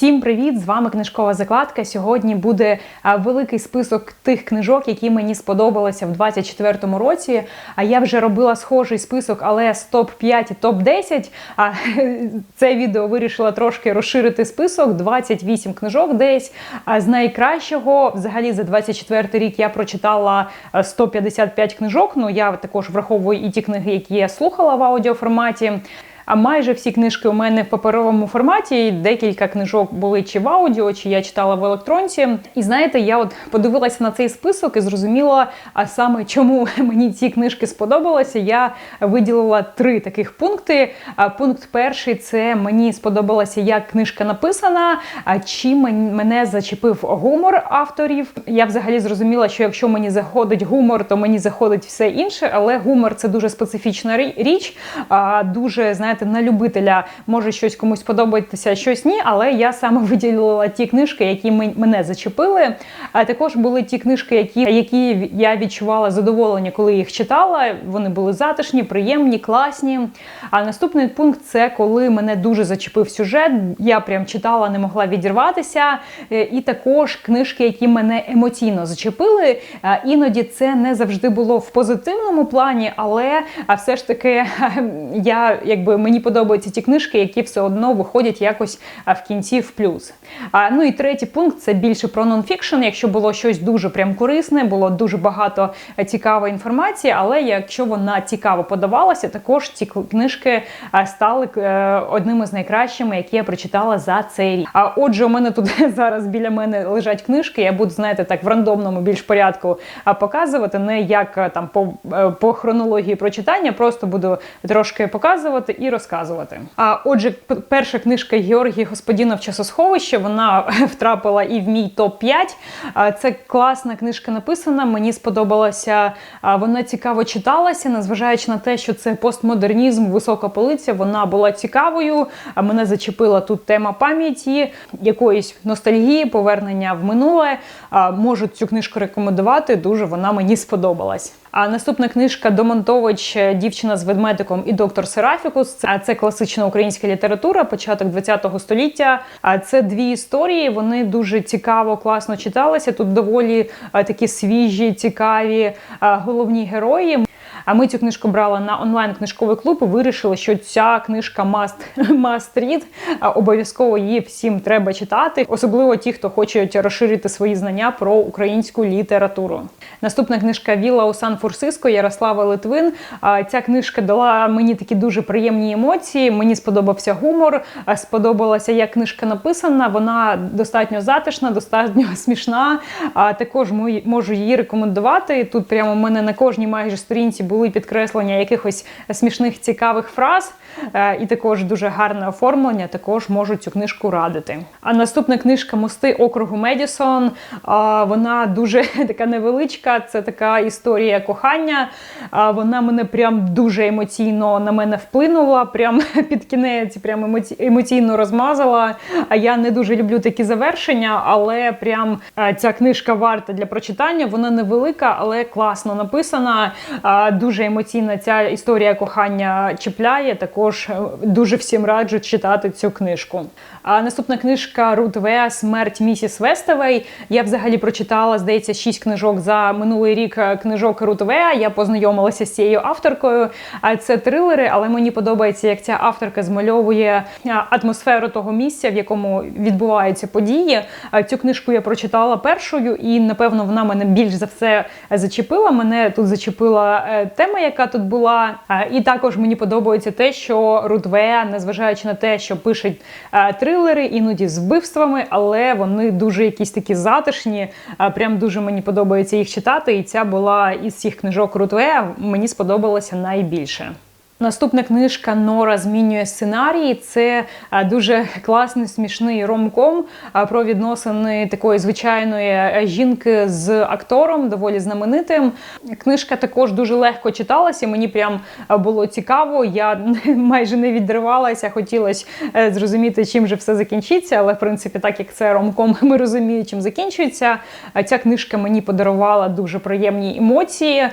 Всім привіт! З вами книжкова закладка. Сьогодні буде великий список тих книжок, які мені сподобалися в 2024 році. А я вже робила схожий список, але з топ 5 і топ 10 А це відео вирішила трошки розширити список. 28 книжок десь. А з найкращого, взагалі, за 24 рік я прочитала а, 155 книжок. Ну я також враховую і ті книги, які я слухала в аудіоформаті. А майже всі книжки у мене в паперовому форматі. Декілька книжок були чи в аудіо, чи я читала в електронці. І знаєте, я от подивилася на цей список і зрозуміла, а саме чому мені ці книжки сподобалися. Я виділила три таких пункти. Пункт перший це мені сподобалося, як книжка написана, а чи мене зачепив гумор авторів. Я взагалі зрозуміла, що якщо мені заходить гумор, то мені заходить все інше, але гумор це дуже специфічна річ, дуже знаєте знаєте, на любителя може щось комусь подобатися, щось ні. Але я саме виділила ті книжки, які мене зачепили. А також були ті книжки, які які я відчувала задоволення, коли їх читала. Вони були затишні, приємні, класні. А наступний пункт це коли мене дуже зачепив сюжет. Я прям читала, не могла відірватися. Е, і також книжки, які мене емоційно зачепили. Іноді це не завжди було в позитивному плані, але все ж таки я якби мені подобаються ті книжки, які все одно виходять якось в кінці в плюс. А, Ну і третій пункт це більше про нонфікшн. Якщо було щось дуже прям корисне, було дуже багато е, цікавої інформації, але якщо вона цікаво подавалася, також ці книжки стали е, одними з найкращими, які я прочитала за цей рік. А отже, у мене тут зараз біля мене лежать книжки. Я буду знаєте, так в рандомному більш порядку показувати, не як е, там по, по хронології прочитання, просто буду трошки показувати і розказувати. А отже, перша книжка Георгії Господінов часосховище. Вона втрапила і в мій топ 5 Це класна книжка написана. Мені сподобалася. Вона цікаво читалася, незважаючи на те, що це постмодернізм, висока полиця. Вона була цікавою. Мене зачепила тут тема пам'яті, якоїсь ностальгії, повернення в минуле. Можу цю книжку рекомендувати. Дуже вона мені сподобалась. А наступна книжка Домонтович, дівчина з ведмедиком і доктор Серафікус. Це класична українська література, початок ХХ століття. А це дві історії. Вони дуже цікаво, класно читалися. Тут доволі такі свіжі, цікаві головні герої. А ми цю книжку брали на онлайн-книжковий клуб і вирішили, що ця книжка must, must read, Обов'язково її всім треба читати, особливо ті, хто хочуть розширити свої знання про українську літературу. Наступна книжка Віла у Сан-Франциско Ярослава Литвин. Ця книжка дала мені такі дуже приємні емоції. Мені сподобався гумор, сподобалася, як книжка написана. Вона достатньо затишна, достатньо смішна. А також можу її рекомендувати. Тут прямо в мене на кожній майже сторінці були підкреслення якихось смішних цікавих фраз, е, і також дуже гарне оформлення. Також можу цю книжку радити. А наступна книжка Мости округу Медісон. Вона дуже така невеличка. Це така історія кохання. Вона мене прям дуже емоційно на мене вплинула. Прям під кінець, прям емоційно розмазала. А я не дуже люблю такі завершення, але прям е, ця книжка варта для прочитання. Вона невелика, але класно написана дуже емоційна ця історія кохання чіпляє. Також е, дуже всім раджу читати цю книжку. А наступна книжка Рут Веа Смерть місіс Вестевей. Я взагалі прочитала, здається, шість книжок за минулий рік е, книжок Рут Веа. Я познайомилася з цією авторкою. А це трилери, але мені подобається, як ця авторка змальовує е, атмосферу того місця, в якому відбуваються події. Цю книжку я прочитала першою, і напевно вона мене більш за все зачепила. Мене тут зачепила тема, яка тут була. І також мені подобається те, що Рудвея, незважаючи на те, що пишуть трилери, іноді з вбивствами, але вони дуже якісь такі затишні. Прям дуже мені подобається їх читати. І ця була із всіх книжок Рудвея, мені сподобалася найбільше. Наступна книжка Нора змінює сценарії. Це дуже класний смішний ромком про відносини такої звичайної е, жінки з актором, доволі знаменитим. Книжка також дуже легко читалася. Мені прям було цікаво. Я майже не відривалася, хотілося е, зрозуміти, чим же все закінчиться. Але в принципі, так як це ромком, ми розуміємо, чим закінчується. Ця книжка мені подарувала дуже приємні емоції.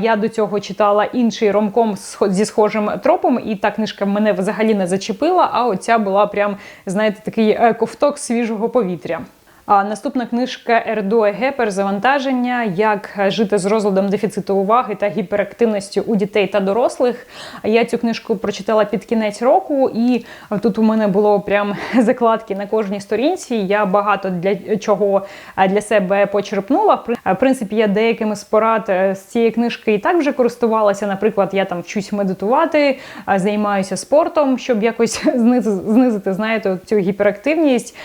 Я до цього читала інший ромком зі схожим схожим тропом, і та книжка мене взагалі не зачепила. А оця була прям, знаєте, такий е, ковток свіжого повітря. А наступна книжка Ердуе перезавантаження, як жити з розладом дефіциту уваги та гіперактивністю у дітей та дорослих. Я цю книжку прочитала під кінець року, і тут у мене було прям закладки на кожній сторінці. Я багато для чого для себе почерпнула. В принципі, я деякими з порад з цієї книжки і так вже користувалася. Наприклад, я там вчусь медитувати, займаюся спортом, щоб якось знизити, знаєте, цю гіперактивність.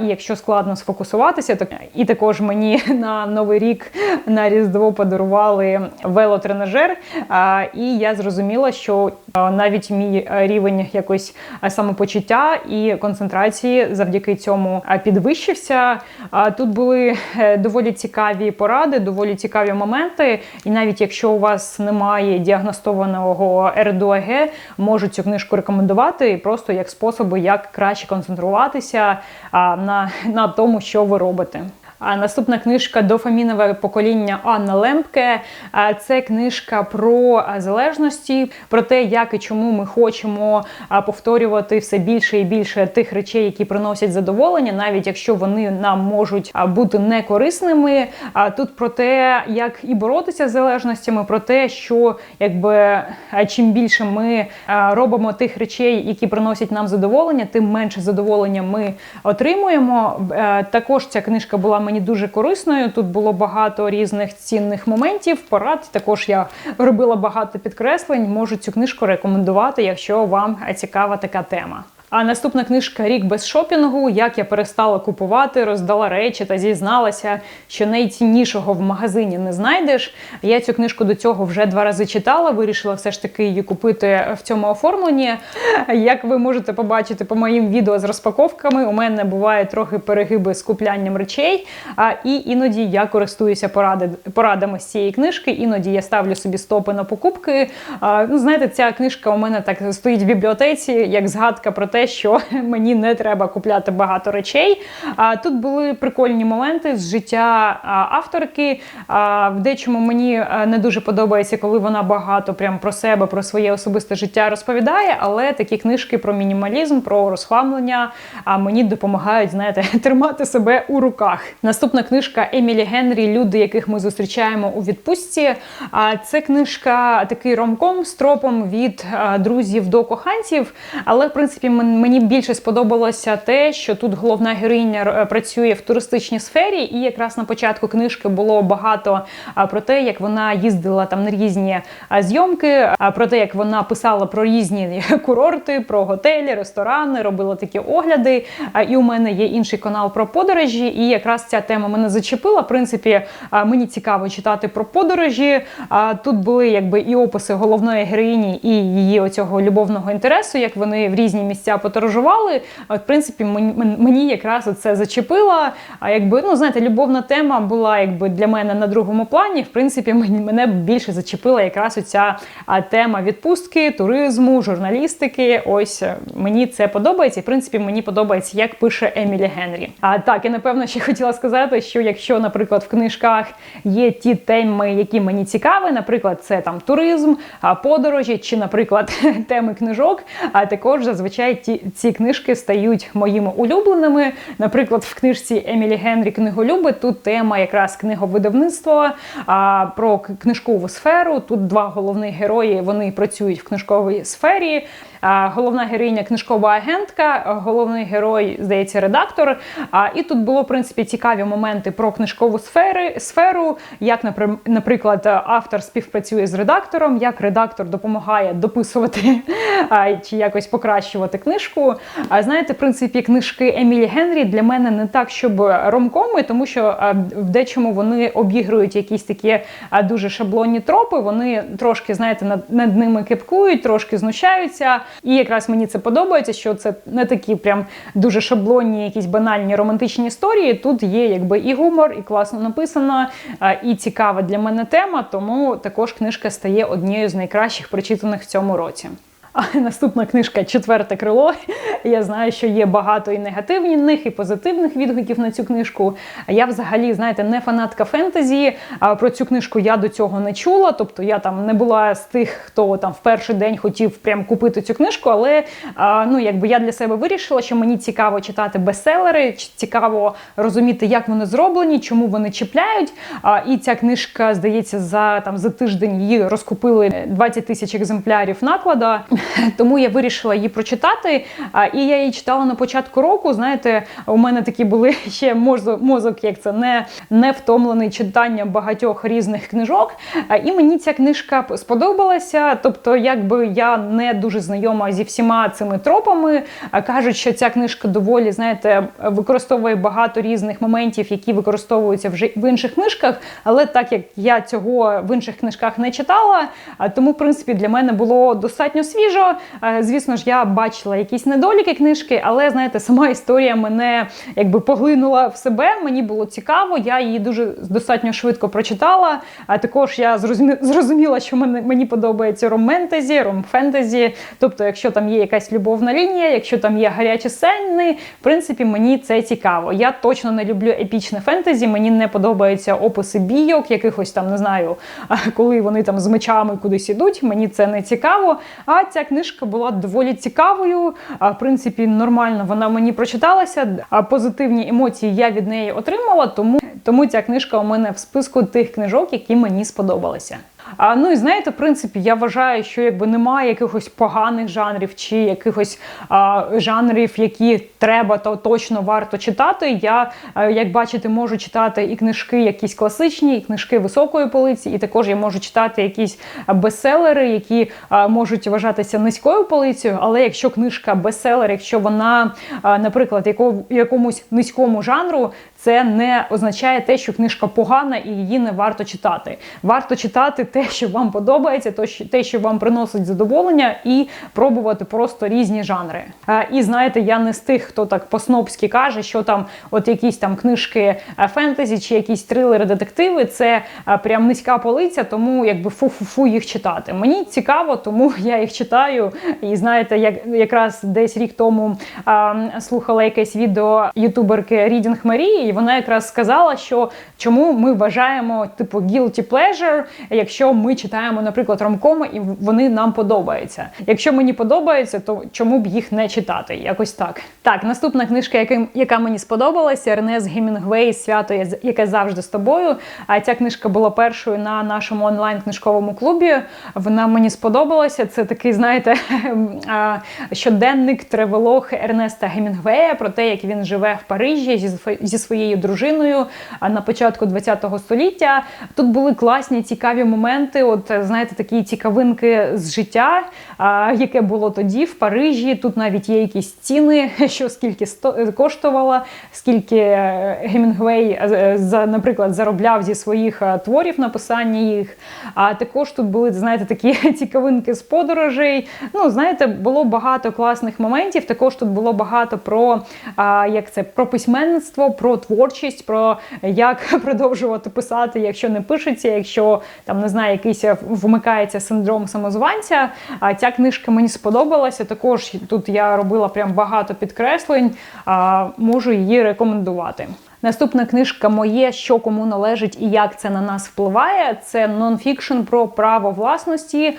І якщо складно сфокусуватися, фокусуватися. І також мені на новий рік на різдво подарували велотренажер. І я зрозуміла, що навіть мій рівень якось самопочуття і концентрації завдяки цьому підвищився. Тут були е, доволі цікаві поради, доволі цікаві моменти. І навіть якщо у вас немає діагностованого РДОГ, можу цю книжку рекомендувати просто як способи, як краще концентруватися на, на тому, що що ви робите. Наступна книжка Дофамінове покоління Анна Лемпке. Це книжка про залежності, про те, як і чому ми хочемо повторювати все більше і більше тих речей, які приносять задоволення, навіть якщо вони нам можуть бути некорисними. Тут про те, як і боротися з залежностями, про те, що якби чим більше ми робимо тих речей, які приносять нам задоволення, тим менше задоволення ми отримуємо. Також ця книжка була мені мені дуже корисною. Тут було багато різних цінних моментів. Порад також я робила багато підкреслень. Можу цю книжку рекомендувати, якщо вам цікава така тема. А наступна книжка Рік без шопінгу. Як я перестала купувати, роздала речі та зізналася, що найціннішого в магазині не знайдеш. Я цю книжку до цього вже два рази читала. Вирішила все ж таки її купити в цьому оформленні. Як ви можете побачити по моїм відео з розпаковками, у мене буває трохи перегиби з куплянням речей. І іноді я користуюся поради, порадами з цієї книжки. Іноді я ставлю собі стопи на покупки. Ну, знаєте, ця книжка у мене так стоїть в бібліотеці, як згадка про те що мені не треба купляти багато речей. А тут були прикольні моменти з життя авторки. В дечому мені не дуже подобається, коли вона багато прям про себе, про своє особисте життя розповідає. Але такі книжки про мінімалізм, про розхламлення мені допомагають, знаєте, тримати себе у руках. Наступна книжка Емілі Генрі Люди, яких ми зустрічаємо у відпустці. Це книжка такий ромком з тропом від друзів до коханців. Але в принципі Мені більше сподобалося те, що тут головна героїня е, працює в туристичній сфері, і якраз на початку книжки було багато про те, як вона їздила там на різні зйомки, про те, як вона писала про різні курорти, про готелі, ресторани, робила такі огляди. І у мене є інший канал про подорожі. І якраз ця тема мене зачепила. В принципі, мені цікаво читати про подорожі. Тут були якби і описи головної героїні, і її оцього любовного інтересу, як вони в різні місця подорожували. В принципі, мені якраз це зачепило. А якби ну знаєте, любовна тема була якби для мене на другому плані. В принципі, мені мене більше зачепила якраз оця тема відпустки, туризму, журналістики. Ось е, мені це подобається. І в принципі, мені подобається, як пише Емілі Генрі. А так, я напевно ще хотіла сказати, що якщо, наприклад, в книжках є ті теми, які мені цікаві, наприклад, це там туризм, подорожі, чи, наприклад, теми книжок, а також зазвичай ті ці книжки стають моїми улюбленими. Наприклад, в книжці Емілі Генрі Книголюби тут тема якраз книговидавництва а, про книжкову сферу. Тут два головних герої вони працюють в книжковій сфері головна героїня книжкова агентка, головний герой, здається, редактор. І тут було в принципі цікаві моменти про книжкову сфери, сферу, як, наприклад, автор співпрацює з редактором, як редактор допомагає дописувати чи якось покращувати книжку. А знаєте, в принципі, книжки Емілі Генрі для мене не так, щоб ромкоми, тому що в дечому вони обігрують якісь такі дуже шаблонні тропи. Вони трошки, знаєте, над, над ними кипкують, трошки знущаються. І якраз мені це подобається, що це не такі прям дуже шаблонні, якісь банальні романтичні історії. Тут є якби і гумор, і класно написано, і цікава для мене тема. Тому також книжка стає однією з найкращих прочитаних в цьому році. А наступна книжка Четверте крило. Я знаю, що є багато і негативних, і позитивних відгуків на цю книжку. Я взагалі, знаєте, не фанатка фентезі. Про цю книжку я до цього не чула. Тобто я там не була з тих, хто там в перший день хотів прям купити цю книжку. Але ну, якби я для себе вирішила, що мені цікаво читати бестселери, цікаво розуміти, як вони зроблені, чому вони чіпляють. А, і ця книжка, здається, за там за тиждень її розкупили 20 тисяч екземплярів наклада. Тому я вирішила її прочитати. І я її читала на початку року. Знаєте, у мене такі були ще мозок, як це не, не втомлений читанням багатьох різних книжок. І мені ця книжка сподобалася. Тобто, якби я не дуже знайома зі всіма цими тропами, кажуть, що ця книжка доволі, знаєте, використовує багато різних моментів, які використовуються вже в інших книжках. Але так як я цього в інших книжках не читала, тому, в принципі, для мене було достатньо свіжо. Звісно ж, я бачила якісь недоліки книжки, але знаєте, сама історія мене якби поглинула в себе. Мені було цікаво, я її дуже достатньо швидко прочитала. А також я зрозуміла, що мені подобається ром-ментезі, ром-фентезі. Тобто, якщо там є якась любовна лінія, якщо там є гарячі сцени, в принципі, мені це цікаво. Я точно не люблю епічне фентезі. Мені не подобаються описи бійок, якихось там не знаю, коли вони там з мечами кудись ідуть. Мені це не цікаво. А ця книжка була доволі цікавою. А в принципі, нормально вона мені прочиталася. А позитивні емоції я від неї отримала. Тому тому ця книжка у мене в списку тих книжок, які мені сподобалися. А, ну і знаєте, в принципі, я вважаю, що якби немає якихось поганих жанрів чи якихось а, жанрів, які треба то точно варто читати. Я, а, як бачите, можу читати і книжки, якісь класичні, і книжки високої полиці, і також я можу читати якісь бестселери, які а, можуть вважатися низькою полицею. Але якщо книжка бестселер, якщо вона, а, наприклад, яко, якомусь низькому жанру, це не означає те, що книжка погана і її не варто читати. Варто читати те, що вам подобається, те, що вам приносить задоволення, і пробувати просто різні жанри. І знаєте, я не з тих, хто так по-снобськи каже, що там от якісь там книжки фентезі чи якісь трилери, детективи це прям низька полиця, тому якби фу-фу-фу їх читати. Мені цікаво, тому я їх читаю. І знаєте, як якраз десь рік тому а, слухала якесь відео ютуберки Рідінг Марії, вона якраз сказала, що чому ми вважаємо типу guilty pleasure, якщо ми читаємо, наприклад, ромкоми, і вони нам подобаються. Якщо мені подобається, то чому б їх не читати? Якось так. Так, наступна книжка, яка, яка мені сподобалася, Ернест Гемінгвей Свято, яке завжди з тобою. А ця книжка була першою на нашому онлайн-книжковому клубі. Вона мені сподобалася. Це такий, знаєте, щоденник тревелог Ернеста Гемінгвея про те, як він живе в Парижі зі своєю дружиною на початку ХХ століття. Тут були класні, цікаві моменти. От знаєте, такі цікавинки з життя, яке було тоді в Парижі. Тут навіть є якісь ціни, що скільки коштувала, скільки е, Гемінгвей, е, наприклад, заробляв зі своїх е, творів написання їх. А також тут були, знаєте, такі цікавинки з подорожей. Ну, знаєте, було багато класних моментів. Також тут було багато про як це про письменництво, про творчість, про як продовжувати писати, якщо не пишеться, якщо там не знаю, якийсь вмикається синдром самозванця. А ця книжка мені сподобалася. Також тут я робила прям багато підкреслень. А, Можу її рекомендувати. Наступна книжка моє, що кому належить і як це на нас впливає. Це нонфікшн про право власності,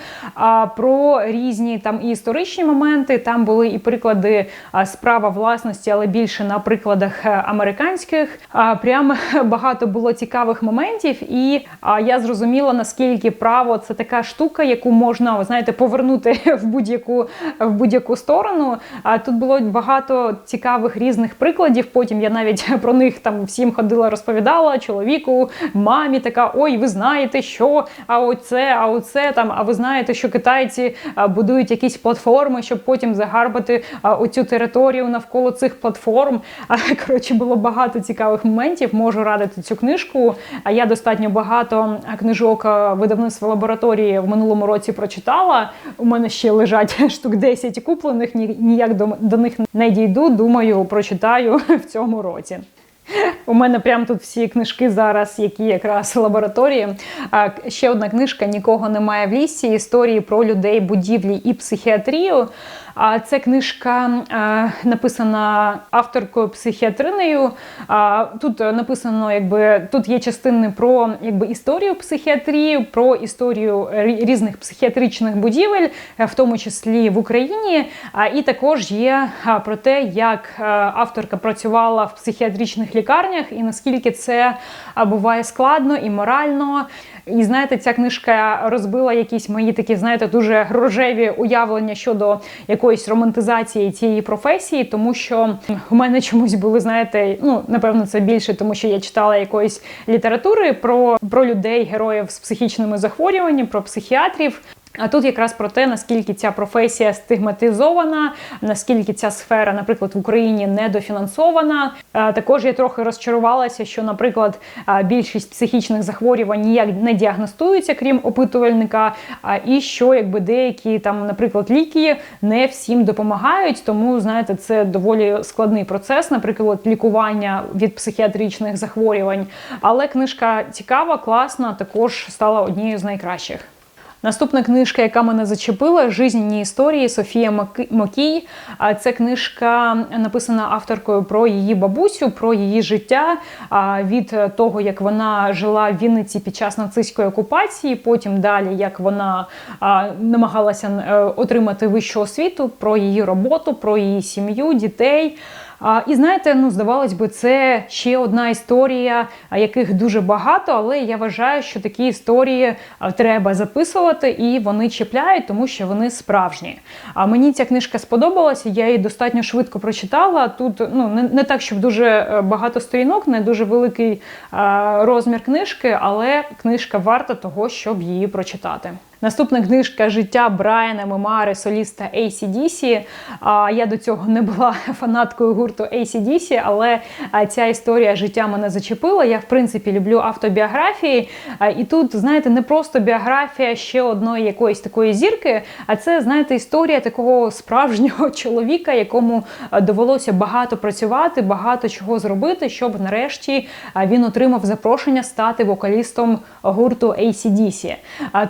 про різні там і історичні моменти. Там були і приклади з права власності, але більше на прикладах е, американських. Прямо багато було цікавих моментів, і я зрозуміла, наскільки право це така штука, яку можна знаєте, повернути в будь-яку в будь-яку сторону. Тут було багато цікавих різних прикладів. Потім я навіть про них там всім ходила, розповідала чоловіку, мамі така: ой, ви знаєте, що а оце, а оце там. А ви знаєте, що китайці будують якісь платформи, щоб потім загарбати оцю територію навколо цих платформ. Коротше було багато цікавих моментів. Можу радити цю книжку. А я достатньо багато книжок видавництва лабораторії в минулому році прочитала. У мене ще лежать штук 10 куплених. Ніяк до, до них не дійду. Думаю, прочитаю в цьому році. У мене прям тут всі книжки зараз, які якраз лабораторії. А ще одна книжка Нікого немає в лісі. Історії про людей, будівлі і психіатрію. А це книжка написана авторкою психіатринею. Тут написано, якби тут є частини про якби історію психіатрії, про історію різних психіатричних будівель, в тому числі в Україні. І також є про те, як авторка працювала в психіатричних лікарнях, і наскільки це буває складно і морально. І знаєте, ця книжка розбила якісь мої такі, знаєте, дуже рожеві уявлення щодо якоїсь романтизації цієї професії, тому що у мене чомусь були, знаєте, ну напевно, це більше, тому що я читала якоїсь літератури про, про людей, героїв з психічними захворюваннями, про психіатрів. А тут якраз про те, наскільки ця професія стигматизована, наскільки ця сфера, наприклад, в Україні недофінансована. Також я трохи розчарувалася, що, наприклад, більшість психічних захворювань ніяк не діагностуються, крім опитувальника, і що якби деякі там, наприклад, ліки не всім допомагають. Тому знаєте, це доволі складний процес, наприклад, лікування від психіатричних захворювань. Але книжка цікава, класна, також стала однією з найкращих. Наступна книжка, яка мене зачепила, жизненні історії Софія Мокій. Це книжка написана авторкою про її бабусю, про її життя від того, як вона жила в Вінниці під час нацистської окупації. Потім далі як вона намагалася е, отримати вищу освіту, про її роботу, про її сім'ю, дітей. І знаєте, ну здавалось би, це ще одна історія, яких дуже багато, але я вважаю, що такі історії треба записувати і вони чіпляють, тому що вони справжні. А мені ця книжка сподобалася, я її достатньо швидко прочитала. Тут ну не, не так, щоб дуже е, багато сторінок, не дуже великий розмір книжки, але книжка варта того, щоб її прочитати. Наступна книжка Життя Брайана Мемари, соліста ACDC. Я до цього не була фанаткою гурту ACDC, але ця історія життя мене зачепила. Я, в принципі, люблю автобіографії. І тут, знаєте, не просто біографія ще одної якоїсь такої зірки, а це, знаєте, історія такого справжнього чоловіка, якому довелося багато працювати, багато чого зробити, щоб нарешті він отримав запрошення стати вокалістом гурту ACDC.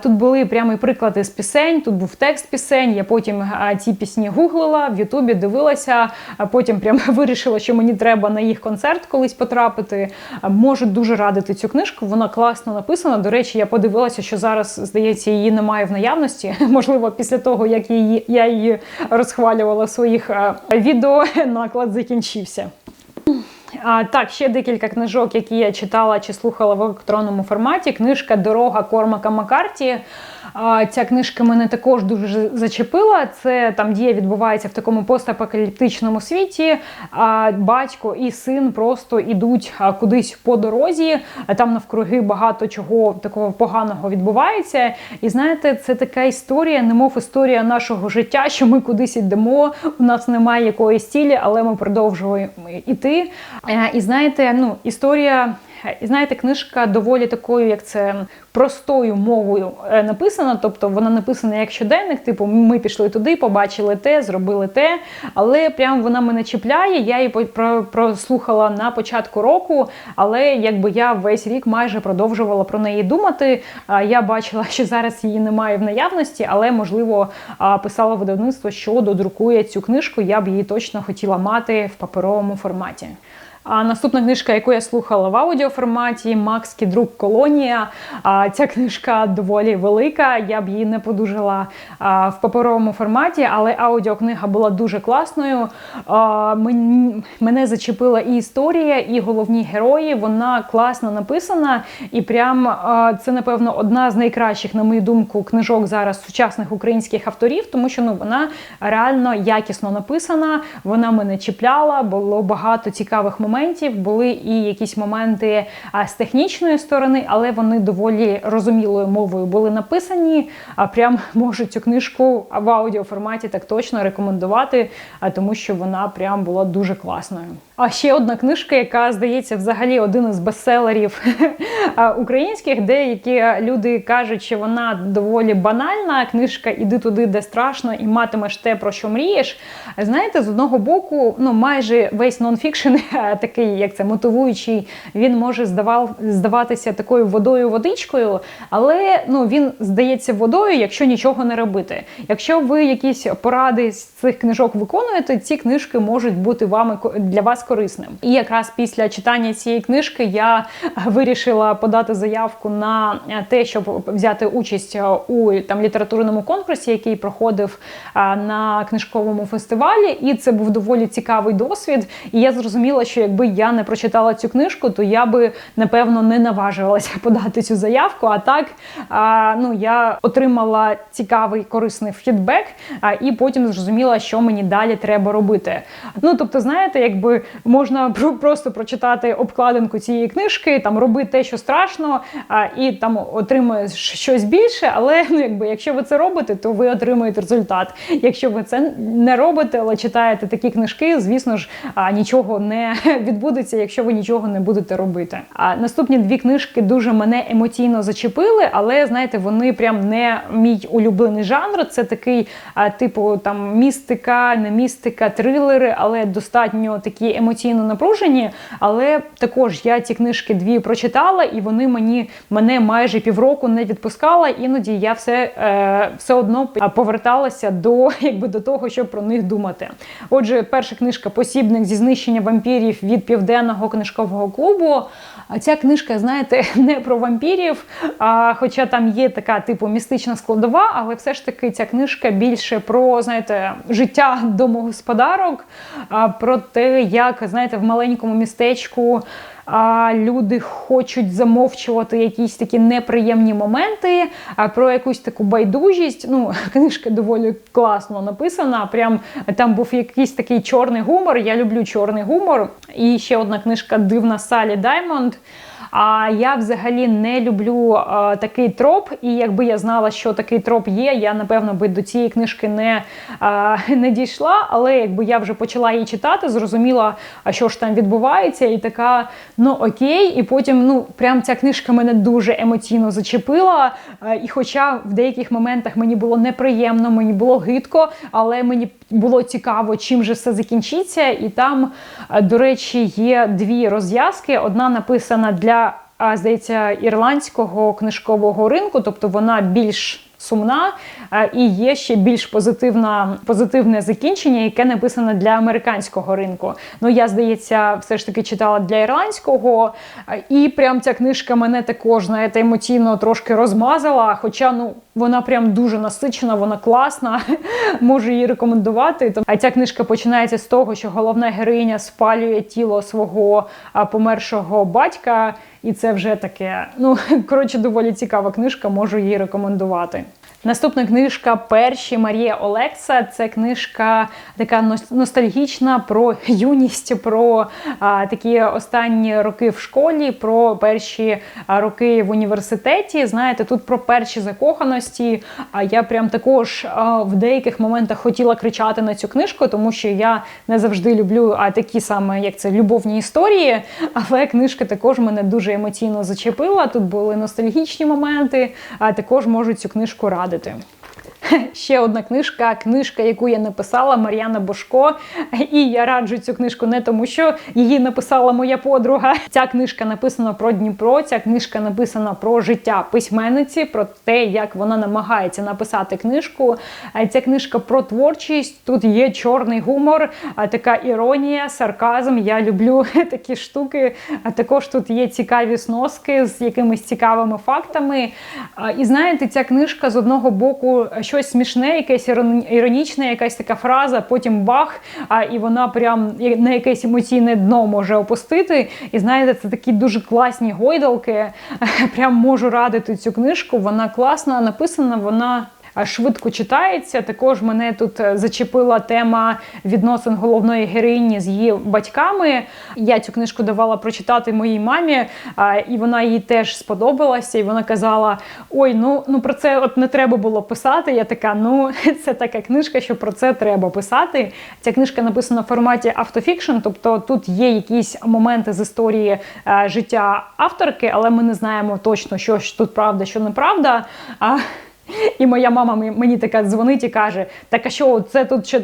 Тут були прямий приклад із пісень. Тут був текст пісень. Я потім ці пісні гуглила в Ютубі, дивилася, потім прямо вирішила, що мені треба на їх концерт колись потрапити. Можу дуже радити цю книжку. Вона класно написана. До речі, я подивилася, що зараз, здається, її немає в наявності. Можливо, після того, як її я її розхвалювала в своїх відео, наклад закінчився. А, Так, ще декілька книжок, які я читала чи слухала в електронному форматі. Книжка Дорога Кормака Маккарті. Ця книжка мене також дуже зачепила. Це там дія відбувається в такому постапокаліптичному світі. Батько і син просто йдуть кудись по дорозі, там навкруги багато чого такого поганого відбувається. І знаєте, це така історія, немов історія нашого життя, що ми кудись йдемо. У нас немає якоїсь цілі, але ми продовжуємо йти. Е, і знаєте, ну історія. І знаєте, книжка доволі такою, як це простою мовою е, написана. Тобто вона написана як щоденник, типу ми пішли туди, побачили те, зробили те. Але прям вона мене чіпляє. Я її прослухала на початку року, але якби я весь рік майже продовжувала про неї думати. Я бачила, що зараз її немає в наявності, але можливо писала видавництво, що додрукує цю книжку. Я б її точно хотіла мати в паперовому форматі. А наступна книжка, яку я слухала в аудіоформаті, Макс Кідрук Колонія. А ця книжка доволі велика. Я б її не подужила в паперовому форматі, але аудіокнига була дуже класною. Мене зачепила і історія, і головні герої. Вона класно написана, і прям це, напевно, одна з найкращих, на мою думку, книжок зараз сучасних українських авторів, тому що ну вона реально якісно написана. Вона мене чіпляла, було багато цікавих моментів моментів. Були і якісь моменти з технічної сторони, але вони доволі розумілою мовою були написані, а прям можу цю книжку в аудіоформаті так точно рекомендувати, тому що вона прям була дуже класною. А ще одна книжка, яка здається, взагалі один із бестселерів українських, деякі люди кажуть, що вона доволі банальна. Книжка Іди туди, де страшно, і матимеш те, про що мрієш. Знаєте, з одного боку, ну майже весь нонфікшн, такий як це мотивуючий, він може здавав, здаватися такою водою водичкою, але ну він здається водою, якщо нічого не робити. Якщо ви якісь поради з цих книжок виконуєте, ці книжки можуть бути вами для вас корисним. І якраз після читання цієї книжки я вирішила подати заявку на те, щоб взяти участь у там літературному конкурсі, який проходив на книжковому фестивалі, і це був доволі цікавий досвід. І я зрозуміла, що якби я не прочитала цю книжку, то я би напевно не наважилася подати цю заявку. А так ну я отримала цікавий корисний фідбек, а, і потім зрозуміла, що мені далі треба робити. Ну тобто, знаєте, якби можна просто прочитати обкладинку цієї книжки, там робити те, що страшно, і там отримуєш щось більше. Але ну, якби якщо ви це робите, то ви отримуєте результат. Якщо ви це не робите, але читаєте такі книжки, звісно ж, нічого не відбудеться, якщо ви нічого не будете робити. А наступні дві книжки дуже мене емоційно зачепили, але знаєте, вони прям не мій улюблений жанр. Це такий, типу, там містика, не містика, трилери, але достатньо такі емоційно напружені. Але також я ці книжки дві прочитала, і вони мені мене майже півроку не відпускала. Іноді я все е, все одно поверталася до якби до того, щоб про них думати. Отже, перша книжка Посібник зі знищення вампірів від південного книжкового клубу. Ця книжка, знаєте, не про вампірів, а хоча там є така типу містична складова, але все ж таки ця книжка більше про знаєте, життя домогосподарок, про те, як знаєте, в маленькому містечку а люди хочуть замовчувати якісь такі неприємні моменти, а про якусь таку байдужість. Ну, книжка доволі класно написана. Прям там був якийсь такий чорний гумор. Я люблю чорний гумор. І ще одна книжка Дивна Салі Даймонд. А я взагалі не люблю а, такий троп, і якби я знала, що такий троп є, я напевно би до цієї книжки не а, не дійшла. Але якби я вже почала її читати, зрозуміла, а що ж там відбувається, і така, ну окей, і потім ну прям ця книжка мене дуже емоційно зачепила. А, і хоча в деяких моментах мені було неприємно, мені було гидко, але мені було цікаво, чим же все закінчиться. І там, до речі, є дві розв'язки. Одна написана для здається, ірландського книжкового ринку, тобто вона більш сумна, і є ще більш позитивна, позитивне закінчення, яке написане для американського ринку. Ну, я, здається, все ж таки читала для ірландського, і прям ця книжка мене також знаєте, емоційно трошки розмазала. Хоча ну вона прям дуже насичена, вона класна, можу її рекомендувати. А ця книжка починається з того, що головна героїня спалює тіло свого помершого батька. І це вже таке. Ну коротше, доволі цікава книжка, можу її рекомендувати. Наступна книжка Перші Марія Олекса. Це книжка така ностальгічна про юність, про а, такі останні роки в школі, про перші роки в університеті. Знаєте, тут про перші закоханості. А я прям також а, в деяких моментах хотіла кричати на цю книжку, тому що я не завжди люблю а такі саме, як це любовні історії. Але книжка також мене дуже емоційно зачепила. Тут були ностальгічні моменти, а також можу цю книжку радити радити. Ще одна книжка, книжка, яку я написала Мар'яна Бошко. І я раджу цю книжку не тому, що її написала моя подруга. Ця книжка написана про Дніпро. Ця книжка написана про життя письменниці, про те, як вона намагається написати книжку. Ця книжка про творчість. Тут є чорний гумор, така іронія, сарказм. Я люблю такі штуки. А також тут є цікаві сноски з якимись цікавими фактами. І знаєте, ця книжка з одного боку, що щось смішне, якесь іронічне, якась така фраза, потім бах, а і вона прям на якесь емоційне дно може опустити. І знаєте, це такі дуже класні гойдалки. Прям можу радити цю книжку. Вона класна, написана, вона швидко читається. Також мене тут е, зачепила тема відносин головної героїні з її батьками. Я цю книжку давала прочитати моїй мамі, і вона їй теж сподобалася. І вона казала: Ой, ну ну про це от не треба було писати. Я така, ну це така книжка, що про це треба писати. Ця книжка написана в форматі автофікшн, тобто тут є якісь моменти з історії е, життя авторки, але ми не знаємо точно, що ж тут правда, що неправда. А, І моя мама мені така дзвонить і каже: Так, а що це тут ще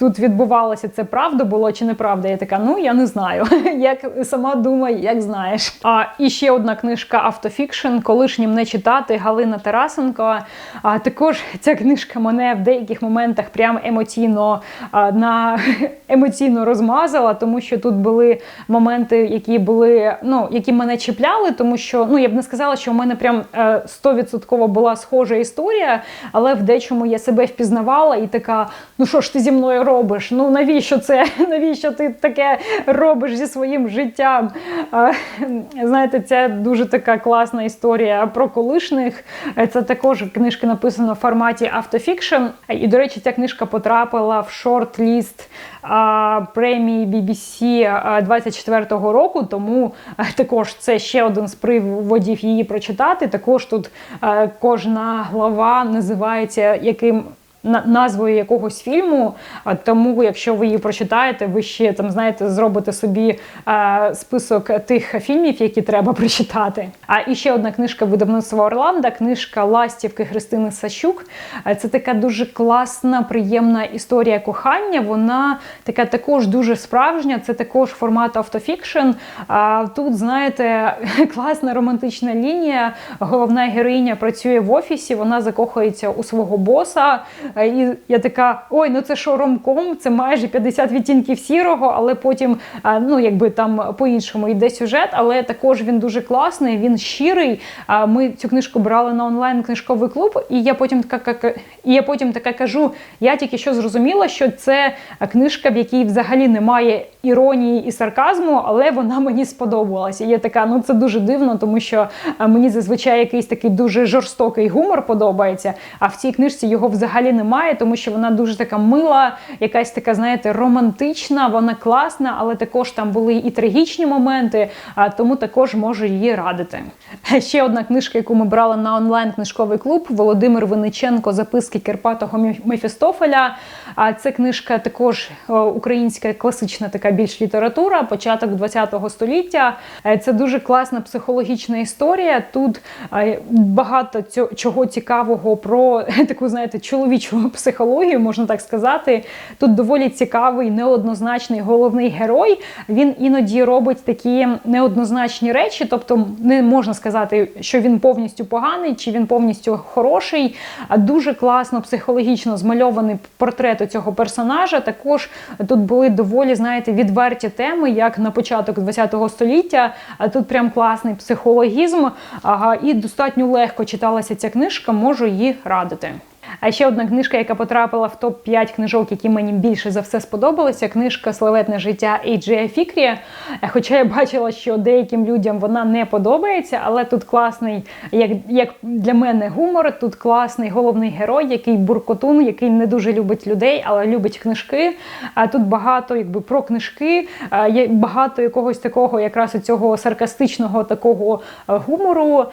тут відбувалося, це правда було чи неправда? Я така, ну я не знаю. Як сама думай, як знаєш. А і ще одна книжка Автофікшн, колишнім не читати Галина Тарасенко. А також ця книжка мене в деяких моментах прям емоційно а, на емоційно розмазала, тому що тут були моменти, які були, ну які мене чіпляли, тому що ну я б не сказала, що в мене прям е, стовідсотково була схожа історія, але в дечому я себе впізнавала і така, ну що ж ти зі мною робиш? Ну навіщо це? Навіщо ти таке робиш зі своїм життям? Знаєте, це дуже така класна історія про колишних. Це також книжка написана в форматі автофікшн. І, до речі, ця книжка потрапила в шорт-ліст премії BBC 24-го року. Тому також це ще один з приводів її прочитати. Також тут кожна глава називається яким назвою якогось фільму. Тому, якщо ви її прочитаєте, ви ще там знаєте, зробите собі е, список тих фільмів, які треба прочитати. А і ще одна книжка видавництва Орланда, книжка Ластівки Христини Сащук. Це така дуже класна, приємна історія кохання. Вона така також дуже справжня. Це також формат автофікшн. А тут, знаєте, класна романтична лінія. Головна героїня працює в офісі, вона закохується у свого боса. І я така: ой, ну це що ромком, це майже 50 відтінків сірого, але потім, ну якби там по-іншому йде сюжет, але також він дуже класний, він щирий. Ми цю книжку брали на онлайн книжковий клуб, і я потім така і я потім така кажу: я тільки що зрозуміла, що це книжка, в якій взагалі немає іронії і сарказму, але вона мені сподобалася. І я така, ну це дуже дивно, тому що мені зазвичай якийсь такий дуже жорстокий гумор подобається. А в цій книжці його взагалі немає, тому що вона дуже така мила, якась така, знаєте, романтична, вона класна, але також там були і трагічні моменти, тому також можу її радити. Ще одна книжка, яку ми брали на онлайн книжковий клуб Володимир Виниченко Записки Керпатого Мефістофеля. А це книжка також українська класична така більш література, початок ХХ століття. Е, це дуже класна психологічна історія. Тут е, багато чого цікавого про таку, знаєте, чоловічу психологію, можна так сказати. Тут доволі цікавий, неоднозначний головний герой. Він іноді робить такі неоднозначні речі, тобто не можна сказати, що він повністю поганий чи він повністю хороший. А дуже класно психологічно змальований портрет цього персонажа. Також тут були доволі, знаєте, відверті теми, як на початок ХХ століття. А тут прям класний психологізм. Ага, і достатньо легко читалася ця книжка, можу її радити. А ще одна книжка, яка потрапила в топ 5 книжок, які мені більше за все сподобалися. Книжка Славетне життя Ейджея Фікрі. Хоча я бачила, що деяким людям вона не подобається, але тут класний, як як для мене, гумор. Тут класний головний герой, який буркотун, який не дуже любить людей, але любить книжки. А тут багато якби про книжки, є багато якогось такого, якраз цього саркастичного такого гумору.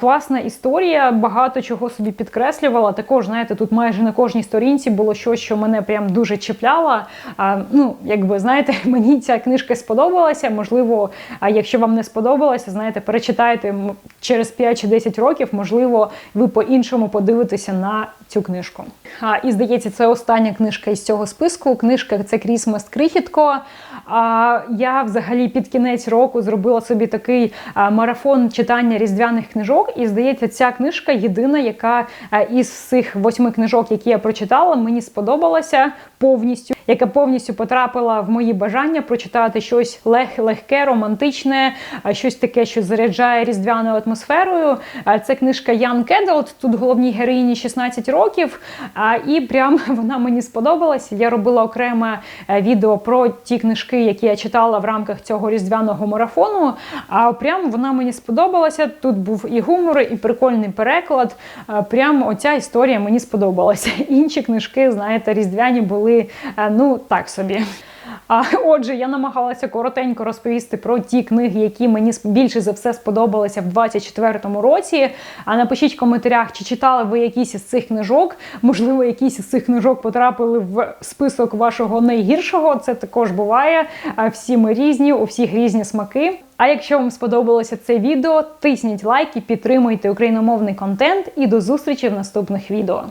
Класна історія, багато чого собі підкреслювала. Також знаєте, тут майже на кожній сторінці було щось, що мене прям дуже чіпляло. А, Ну, якби знаєте, мені ця книжка сподобалася. Можливо, а якщо вам не сподобалося, знаєте, перечитайте через 5 чи 10 років, можливо, ви по-іншому подивитеся на цю книжку. А, І здається, це остання книжка із цього списку. Книжка це Крісмас Крихітко. А я взагалі під кінець року зробила собі такий марафон читання різдвяних книжок, і здається, ця книжка єдина, яка із цих восьми книжок, які я прочитала, мені сподобалася повністю. Яка повністю потрапила в мої бажання прочитати щось лег легке, романтичне, щось таке, що заряджає різдвяною атмосферою. Це книжка Ян Кедлт. Тут головній героїні 16 років. І прям вона мені сподобалася. Я робила окреме е, відео про ті книжки, які я читала в рамках цього різдвяного марафону. А прям вона мені сподобалася. Тут був і гумор, і прикольний переклад. Прям оця історія мені сподобалася. Інші книжки, знаєте, різдвяні були е, ну так собі. А отже, я намагалася коротенько розповісти про ті книги, які мені більше за все сподобалися в 24-му році. А напишіть в коментарях, чи читали ви якісь із цих книжок. Можливо, якісь із цих книжок потрапили в список вашого найгіршого. Це також буває. Всі ми різні, у всіх різні смаки. А якщо вам сподобалося це відео, тисніть лайк і підтримуйте україномовний контент. І до зустрічі в наступних відео.